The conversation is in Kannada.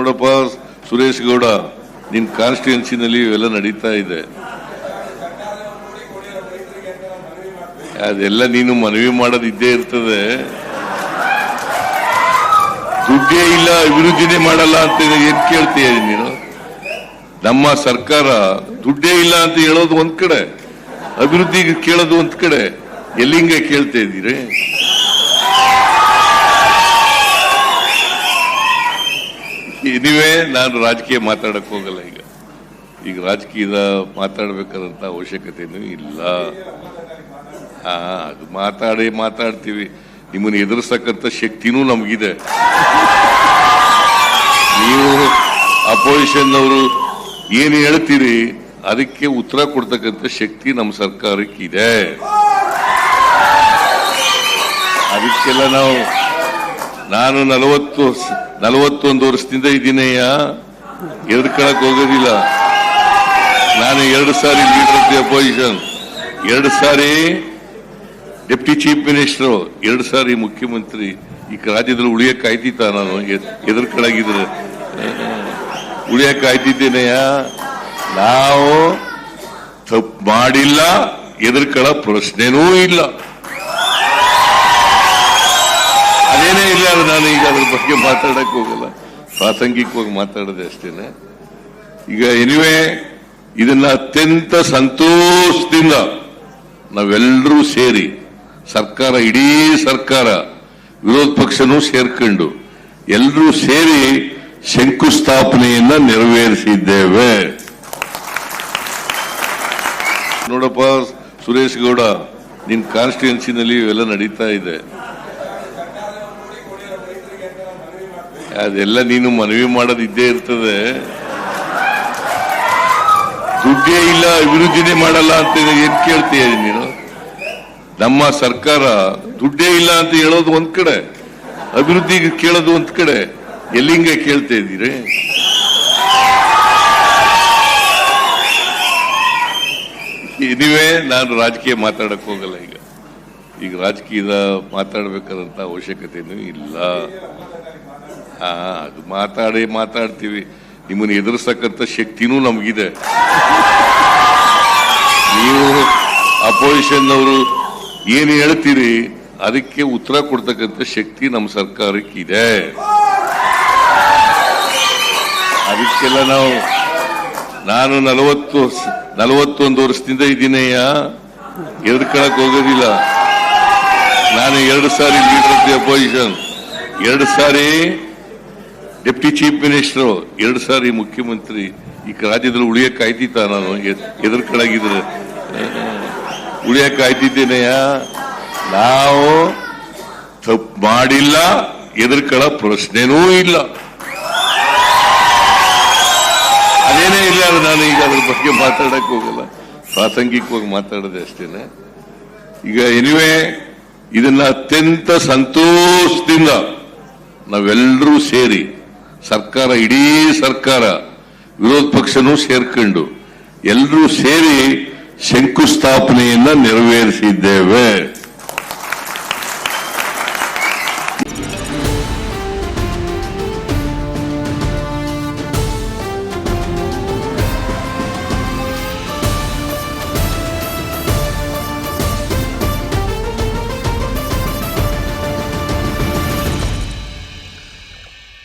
ನೋಡಪ್ಪ, ಸುರೇಶ್ ಗೌಡ, ನಿನ್ ಕಾನ್ಸ್ಟಿಟ್ಯೂನ್ಸಿನಲ್ಲಿ ಇವೆಲ್ಲ ನಡೀತಾ ಇದೆ. ಅದೆಲ್ಲ ನೀನು ಮನವಿ ಮಾಡೋದು ಇದ್ದೇ ಇರ್ತದೆ. ದುಡ್ಡೇ ಇಲ್ಲ, ಅಭಿವೃದ್ಧಿನೇ ಮಾಡಲ್ಲ ಅಂತ ಏನ್ ಕೇಳ್ತೀಯ ನೀನು? ನಮ್ಮ ಸರ್ಕಾರ ದುಡ್ಡೇ ಇಲ್ಲ ಅಂತ ಹೇಳೋದು ಒಂದ್ ಕಡೆ, ಅಭಿವೃದ್ಧಿಗೆ ಕೇಳೋದು ಒಂದ್ ಕಡೆ. ಎಲ್ಲಿಂಗ ಕೇಳ್ತಾ ಇದ್ದೀರಿ? ನೀವೇ ನಾನು ರಾಜಕೀಯ ಮಾತಾಡಕ್ಕೆ ಹೋಗಲ್ಲ ಈಗ. ಈಗ ರಾಜಕೀಯದ ಮಾತಾಡ್ಬೇಕಾದಂಥ ಅವಶ್ಯಕತೆನೂ ಇಲ್ಲ. ಅದು ಮಾತಾಡಿ ಮಾತಾಡ್ತೀವಿ. ನಿಮ್ಮನ್ನು ಎದುರಿಸ್ತಕ್ಕಂಥ ಶಕ್ತಿನೂ ನಮಗಿದೆ. ನೀವು ಅಪೋಸಿಷನ್ ಅವರು ಏನು ಹೇಳ್ತೀರಿ? ಅದಕ್ಕೆ ಉತ್ತರ ಕೊಡ್ತಕ್ಕಂಥ ಶಕ್ತಿ ನಮ್ಮ ಸರ್ಕಾರಕ್ಕಿದೆ. ಅದಕ್ಕೆಲ್ಲ ನಾವು ನಾನು ನಲವತ್ತು ನಲವತ್ತೊಂದು ವರ್ಷದಿಂದ ಇದ್ದೀನಯ್ಯ. ಎದ್ರಕೊಳಕ್ ಹೋಗೋದಿಲ್ಲ. ನಾನು ಎರಡು ಸಾರಿ ಲೀಡರ್ ಆಫ್ ದಿ ಅಪೋಸಿಷನ್. ಎರಡು ಸಾರಿ ಡೆಪ್ಟಿ ಚೀಫ್ ಮಿನಿಸ್ಟರ್, ಎರಡು ಸಾರಿ ಮುಖ್ಯಮಂತ್ರಿ. ಈ ರಾಜ್ಯದಲ್ಲಿ ಉಳಿಯಕ್ಕೆ ಆಯ್ತಿತ್ತ ನಾನು? ಎದುರ್ಕೊಳಗಿದ್ರೆ ಉಳಿಯಕ್ಕೆ ಆಯ್ತಿದ್ದೇನೆಯ ನಾವು ತಪ್ಪು ಮಾಡಿಲ್ಲ. ಎದುರ್ಕೊಳ್ಳ ಪ್ರಶ್ನೆನೂ ಇಲ್ಲ. ಅದೇನೇ ಇಲ್ಲ ನಾನು ಈಗ ಅದ್ರ ಬಗ್ಗೆ ಮಾತಾಡಕ್ ಹೋಗಲ್ಲ. ಪ್ರಾಸಂಗಿಕವಾಗಿ ಮಾತಾಡದೆ ಅಷ್ಟೇನೆ. ಈಗ ಎನಿವೆ ಇದನ್ನ ಅತ್ಯಂತ ಸಂತೋಷದಿಂದ ನಾವೆಲ್ಲರೂ ಸೇರಿ, ಸರ್ಕಾರ, ಇಡೀ ಸರ್ಕಾರ, ವಿರೋಧ ಪಕ್ಷನೂ ಸೇರ್ಕೊಂಡು ಎಲ್ಲರೂ ಸೇರಿ ಶಂಕುಸ್ಥಾಪನೆಯನ್ನ ನೆರವೇರಿಸಿದ್ದೇವೆ. ನೋಡಪ್ಪ, ಸುರೇಶ್ ಗೌಡ, ನಿನ್ ಕಾನ್ಸ್ಟಿಟ್ಯೂನ್ಸಿನಲ್ಲಿ ಇವೆಲ್ಲ ನಡೀತಾ ಇದೆ. ಅದೆಲ್ಲ ನೀನು ಮನವಿ ಮಾಡೋದು ಇದ್ದೇ ಇರ್ತದೆ. ದುಡ್ಡೇ ಇಲ್ಲ, ಅಭಿವೃದ್ಧಿನೇ ಮಾಡಲ್ಲ ಅಂತ ಏನ್ ಕೇಳ್ತೀಯ ನೀನು? ನಮ್ಮ ಸರ್ಕಾರ ದುಡ್ಡೇ ಇಲ್ಲ ಅಂತ ಹೇಳೋದು ಒಂದ್ ಕಡೆ, ಅಭಿವೃದ್ಧಿ ಕೇಳೋದು ಒಂದ್ ಕಡೆ. ಎಲ್ಲಿಂಗ ಕೇಳ್ತಾ ಇದ್ದೀರಿ? ಇದೇ ನಾನು ರಾಜಕೀಯ ಮಾತಾಡಕ್ ಹೋಗಲ್ಲ ಈಗ. ಈಗ ರಾಜಕೀಯದ ಮಾತಾಡ್ಬೇಕಾದಂತ ಅವಶ್ಯಕತೆನೂ ಇಲ್ಲ. ಅದು ಮಾತಾಡಿ ಮಾತಾಡ್ತೀವಿ. ನಿಮ್ಮನ್ನು ಎದುರಿಸ್ತಕ್ಕಂಥ ಶಕ್ತಿನೂ ನಮಗಿದೆ. ನೀವು ಅಪೋಸಿಷನ್ ಅವರು ಏನು ಹೇಳ್ತೀರಿ? ಅದಕ್ಕೆ ಉತ್ತರ ಕೊಡ್ತಕ್ಕಂಥ ಶಕ್ತಿ ನಮ್ಮ ಸರ್ಕಾರಕ್ಕಿದೆ. ಅದಕ್ಕೆಲ್ಲ ನಾವು, ನಾನು ನಲವತ್ತು ನಲವತ್ತೊಂದು ವರ್ಷದಿಂದ ಇದ್ದೀನಯ್ಯ ಕಳಕ್ ಹೋಗೋದಿಲ್ಲ. ನಾನು ಎರಡು ಸಾರಿ ಲೀಡರ್ ಆಫ್ ದಿ ಅಪೋಸಿಷನ್. ಎರಡು ಸಾರಿ ಡೆಪ್ಟಿ ಚೀಫ್ ಮಿನಿಸ್ಟರ್, ಎರಡು ಸಾರಿ ಮುಖ್ಯಮಂತ್ರಿ, ಈ ರಾಜ್ಯದಲ್ಲಿ ಉಳಿಯಕ್ಕೆ ಆಯ್ತಿತ್ತ ನಾನು ಎದುರ್ಕೊಳಗಿದ್ರೆ. ಉಳಿಯಕ್ಕೆ ಆಯ್ತಿದ್ದೇನೆಯ ನಾವು ತಪ್ಪು ಮಾಡಿಲ್ಲ ಎದುರ್ಕೊಳ್ಳೋ ಪ್ರಶ್ನೆನೂ ಇಲ್ಲ. ಅದೇನೇ ಇಲ್ಲ ನಾನು ಈಗ ಅದ್ರ ಬಗ್ಗೆ ಮಾತಾಡಕ್ ಹೋಗಲ್ಲ. ಪ್ರಾಸಂಗಿಕವಾಗಿ ಮಾತಾಡದೆ ಅಷ್ಟೇನೆ. ಈಗ ಎನಿವೆ ಇದನ್ನ ಅತ್ಯಂತ ಸಂತೋಷದಿಂದ ನಾವೆಲ್ಲರೂ ಸೇರಿ ಸರ್ಕಾರ ಇಡೀ ಸರ್ಕಾರ ವಿರೋಧ ಪಕ್ಷನೂ ಸೇರ್ಕೊಂಡು ಎಲ್ಲರೂ ಸೇರಿ ಶಂಕುಸ್ಥಾಪನೆಯನ್ನ ನೆರವೇರಿಸಿದ್ದೇವೆ.